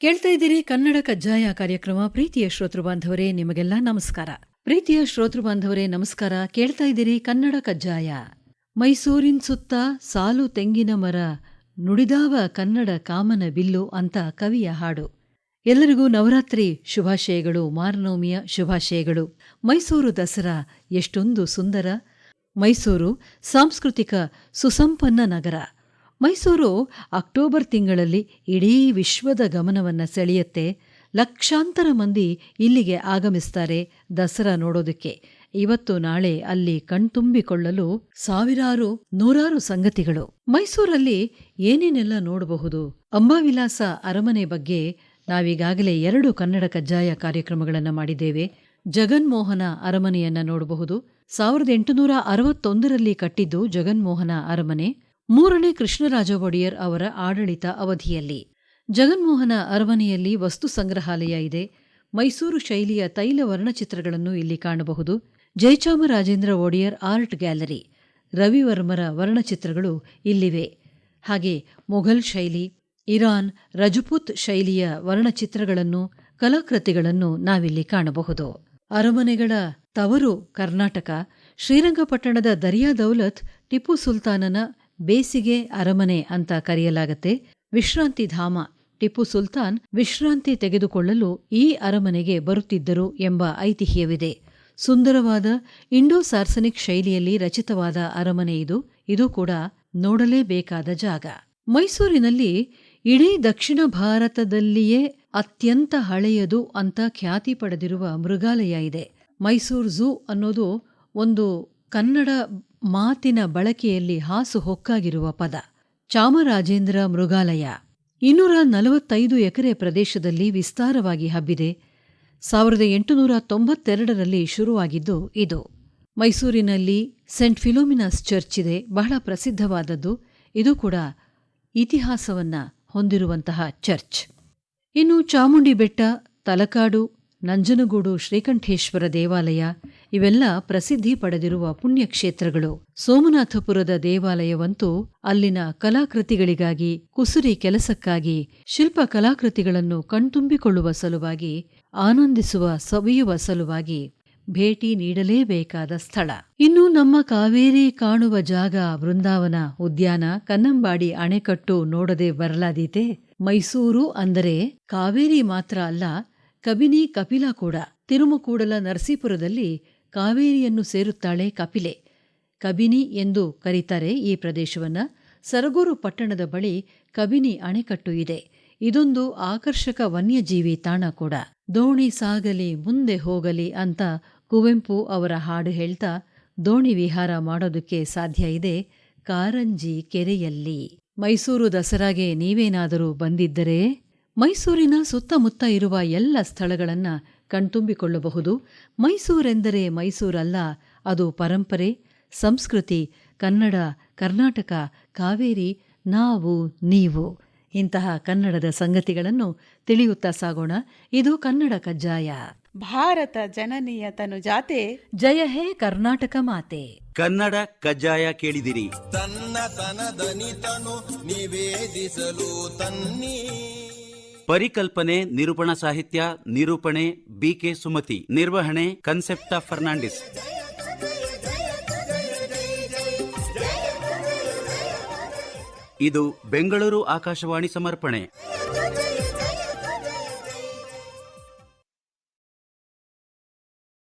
ಕೇಳ್ತಾ ಇದ್ದೀರಿ ಕನ್ನಡ ಕಜ್ಜಾಯ ಕಾರ್ಯಕ್ರಮ ಪ್ರೀತಿಯ ಶ್ರೋತೃ ಬಾಂಧವರೇ, ನಿಮಗೆಲ್ಲ ನಮಸ್ಕಾರ. ಪ್ರೀತಿಯ ಶ್ರೋತೃ ಬಾಂಧವರೇ, ನಮಸ್ಕಾರ. ಕೇಳ್ತಾ ಇದ್ದೀರಿ ಕನ್ನಡ ಕಜ್ಜಾಯ. ಮೈಸೂರಿನ ಸುತ್ತ ಸಾಲು ತೆಂಗಿನ ಮರ, ನುಡಿದಾವ ಕನ್ನಡ ಕಾಮನ ಬಿಲ್ಲು ಅಂತ ಕವಿಯ ಹಾಡು. ಎಲ್ಲರಿಗೂ ನವರಾತ್ರಿ ಶುಭಾಶಯಗಳು ಮಾರನವಮಿಯ ಶುಭಾಶಯಗಳು. ಮೈಸೂರು ದಸರಾ ಎಷ್ಟೊಂದು ಸುಂದರ. ಮೈಸೂರು ಸಾಂಸ್ಕೃತಿಕ ಸುಸಂಪನ್ನ ನಗರ. ಮೈಸೂರು ಅಕ್ಟೋಬರ್ ತಿಂಗಳಲ್ಲಿ ಇಡೀ ವಿಶ್ವದ ಗಮನವನ್ನ ಸೆಳೆಯುತ್ತೆ. ಲಕ್ಷಾಂತರ ಮಂದಿ ಇಲ್ಲಿಗೆ ಆಗಮಿಸ್ತಾರೆ ದಸರಾ ನೋಡೋದಕ್ಕೆ. ಇವತ್ತು ನಾಳೆ ಅಲ್ಲಿ ಕಣ್ತುಂಬಿಕೊಳ್ಳಲು ಸಾವಿರಾರು, ನೂರಾರು ಸಂಗತಿಗಳು. ಮೈಸೂರಲ್ಲಿ ಏನೇನೆಲ್ಲ ನೋಡಬಹುದು? ಅಂಬಾವಿಲಾಸ ಅರಮನೆ ಬಗ್ಗೆ ನಾವೀಗಾಗಲೇ ಎರಡು ಕನ್ನಡ ಕಜ್ಜಾಯ ಕಾರ್ಯಕ್ರಮಗಳನ್ನು ಮಾಡಿದ್ದೇವೆ. ಜಗನ್ಮೋಹನ ಅರಮನೆಯನ್ನ ನೋಡಬಹುದು. ಸಾವಿರದ ಎಂಟುನೂರ ಅರವತ್ತೊಂದರಲ್ಲಿ ಕಟ್ಟಿದ್ದು ಜಗನ್ಮೋಹನ ಅರಮನೆ. ಮೂರನೇ ಕೃಷ್ಣರಾಜ ಒಡೆಯರ್ ಅವರ ಆಡಳಿತ ಅವಧಿಯಲ್ಲಿ. ಜಗನ್ಮೋಹನ ಅರಮನೆಯಲ್ಲಿ ವಸ್ತು ಸಂಗ್ರಹಾಲಯ ಇದೆ. ಮೈಸೂರು ಶೈಲಿಯ ತೈಲ ವರ್ಣಚಿತ್ರಗಳನ್ನು ಇಲ್ಲಿ ಕಾಣಬಹುದು. ಜಯಚಾಮರಾಜೇಂದ್ರ ಒಡೆಯರ್ ಆರ್ಟ್ ಗ್ಯಾಲರಿ, ರವಿವರ್ಮರ ವರ್ಣಚಿತ್ರಗಳು ಇಲ್ಲಿವೆ. ಹಾಗೆ ಮೊಘಲ್ ಶೈಲಿ, ಇರಾನ್ ರಜಪೂತ್ ಶೈಲಿಯ ವರ್ಣಚಿತ್ರಗಳನ್ನು, ಕಲಾಕೃತಿಗಳನ್ನು ನಾವಿಲ್ಲಿ ಕಾಣಬಹುದು. ಅರಮನೆಗಳ ತವರು ಕರ್ನಾಟಕ, ಶ್ರೀರಂಗಪಟ್ಟಣದ ದರಿಯಾ ದೌಲತ್, ಟಿಪ್ಪು ಸುಲ್ತಾನನ ಬೇಸಿಗೆ ಅರಮನೆ ಅಂತ ಕರೆಯಲಾಗತ್ತೆ. ವಿಶ್ರಾಂತಿ ಧಾಮ, ಟಿಪ್ಪು ಸುಲ್ತಾನ್ ವಿಶ್ರಾಂತಿ ತೆಗೆದುಕೊಳ್ಳಲು ಈ ಅರಮನೆಗೆ ಬರುತ್ತಿದ್ದರು ಎಂಬ ಐತಿಹ್ಯವಿದೆ. ಸುಂದರವಾದ ಇಂಡೋ ಸಾರ್ಸನಿಕ್ ಶೈಲಿಯಲ್ಲಿ ರಚಿತವಾದ ಅರಮನೆ ಇದು. ಇದು ಕೂಡ ನೋಡಲೇಬೇಕಾದ ಜಾಗ. ಮೈಸೂರಿನಲ್ಲಿ ಇಡೀ ದಕ್ಷಿಣ ಭಾರತದಲ್ಲಿಯೇ ಅತ್ಯಂತ ಹಳೆಯದು ಅಂತ ಖ್ಯಾತಿ ಪಡೆದಿರುವ ಮೃಗಾಲಯ ಇದೆ. ಮೈಸೂರು ಝೂ ಅನ್ನೋದು ಒಂದು ಕನ್ನಡ ಮಾತಿನ ಬಳಕೆಯಲ್ಲಿ ಹಾಸು ಹೊಕ್ಕಾಗಿರುವ ಪದ. ಚಾಮರಾಜೇಂದ್ರ ಮೃಗಾಲಯ. ಇನ್ನೂರ ನಲವತ್ತೈದು ಎಕರೆ ಪ್ರದೇಶದಲ್ಲಿ ವಿಸ್ತಾರವಾಗಿ ಹಬ್ಬಿದೆ. ಸಾವಿರದ ಎಂಟುನೂರ ತೊಂಬತ್ತೆರಡರಲ್ಲಿ ಶುರುವಾಗಿದ್ದು ಇದು. ಮೈಸೂರಿನಲ್ಲಿ ಸೆಂಟ್ ಫಿಲೋಮಿನಾಸ್ ಚರ್ಚ್ ಇದೆ, ಬಹಳ ಪ್ರಸಿದ್ಧವಾದದ್ದು. ಇದು ಕೂಡ ಇತಿಹಾಸವನ್ನ ಹೊಂದಿರುವಂತಹ ಚರ್ಚ್. ಇನ್ನು ಚಾಮುಂಡಿ ಬೆಟ್ಟ ತಲಕಾಡು, ನಂಜನಗೂಡು ಶ್ರೀಕಂಠೇಶ್ವರ ದೇವಾಲಯ ಇವೆಲ್ಲ ಪ್ರಸಿದ್ಧಿ ಪಡೆದಿರುವ ಪುಣ್ಯಕ್ಷೇತ್ರಗಳು. ಸೋಮನಾಥಪುರದ ದೇವಾಲಯವಂತೂ ಅಲ್ಲಿನ ಕಲಾಕೃತಿಗಳಿಗಾಗಿ, ಕುಸುರಿ ಕೆಲಸಕ್ಕಾಗಿ, ಶಿಲ್ಪ ಕಲಾಕೃತಿಗಳನ್ನು ಕಣ್ತುಂಬಿಕೊಳ್ಳುವ ಸಲುವಾಗಿ, ಆನಂದಿಸುವ ಸವಿಯುವ ಸಲುವಾಗಿ ಭೇಟಿ ನೀಡಲೇಬೇಕಾದ ಸ್ಥಳ. ಇನ್ನು ನಮ್ಮ ಕಾವೇರಿ ಕಾಣುವ ಜಾಗ ವೃಂದಾವನ, ಉದ್ಯಾನ, ಕನ್ನಂಬಾಡಿ ಅಣೆಕಟ್ಟು ನೋಡದೆ ಬರಲಾದೀತೆ. ಮೈಸೂರು ಅಂದರೆ ಕಾವೇರಿ ಮಾತ್ರ ಅಲ್ಲ, ಕಬಿನಿ ಕಪಿಲ ಕೂಡ. ತಿರುಮಕೂಡಲ ನರಸೀಪುರದಲ್ಲಿ ಕಾವೇರಿಯನ್ನು ಸೇರುತ್ತಾಳೆ ಕಪಿಲೆ. ಕಬಿನಿ ಎಂದು ಕರೀತಾರೆ ಈ ಪ್ರದೇಶವನ್ನ. ಸರಗೂರು ಪಟ್ಟಣದ ಬಳಿ ಕಬಿನಿ ಅಣೆಕಟ್ಟು ಇದೆ. ಇದೊಂದು ಆಕರ್ಷಕ ವನ್ಯಜೀವಿ ತಾಣ ಕೂಡ. ದೋಣಿ ಸಾಗಲಿ, ಮುಂದೆ ಹೋಗಲಿ ಅಂತ ಕುವೆಂಪು ಅವರ ಹಾಡು ಹೇಳ್ತಾ ದೋಣಿ ವಿಹಾರ ಮಾಡೋದಕ್ಕೆ ಸಾಧ್ಯ ಇದೆ. ಕಾರಂಜಿ ಕೆರೆಯಲ್ಲಿ. ಮೈಸೂರು ದಸರಾಗೆ ನೀವೇನಾದರೂ ಬಂದಿದ್ದರೆ ಮೈಸೂರಿನ ಸುತ್ತಮುತ್ತ ಇರುವ ಎಲ್ಲ ಸ್ಥಳಗಳನ್ನ ಕಣ್ತುಂಬಿಕೊಳ್ಳಬಹುದು. ಮೈಸೂರೆಂದರೆ ಮೈಸೂರಲ್ಲ ಅದು ಪರಂಪರೆ ಸಂಸ್ಕೃತಿ ಕನ್ನಡ ಕರ್ನಾಟಕ ಕಾವೇರಿ ನಾವು ನೀವು. ಇಂತಹ ಕನ್ನಡದ ಸಂಗತಿಗಳನ್ನು ತಿಳಿಯುತ್ತಾ ಸಾಗೋಣ. ಇದು ಕನ್ನಡ ಕಜ್ಜಾಯ. ಭಾರತ ಜನನೀಯ ತನು ಜಾತೆ. ಜಯ ಹೇ ಕರ್ನಾಟಕ ಮಾತೆ. ಕನ್ನಡ ಕಜ್ಜಾಯ ಕೇಳಿದಿರಿ. ತನ್ನತನದನಿತನು ನಿವೇದಿಸಲು ತನ್ನಿ. ಪರಿಕಲ್ಪನೆ ನಿರೂಪಣಾ ಸಾಹಿತ್ಯ ನಿರೂಪಣೆ ಬಿಕೆ ಸುಮತಿ ನಿರ್ವಹಣೆ ಕನ್ಸೆಪ್ಟ ಫರ್ನಾಂಡಿಸ್. ಇದು ಬೆಂಗಳೂರು ಆಕಾಶವಾಣಿ ಸಮರ್ಪಣೆ.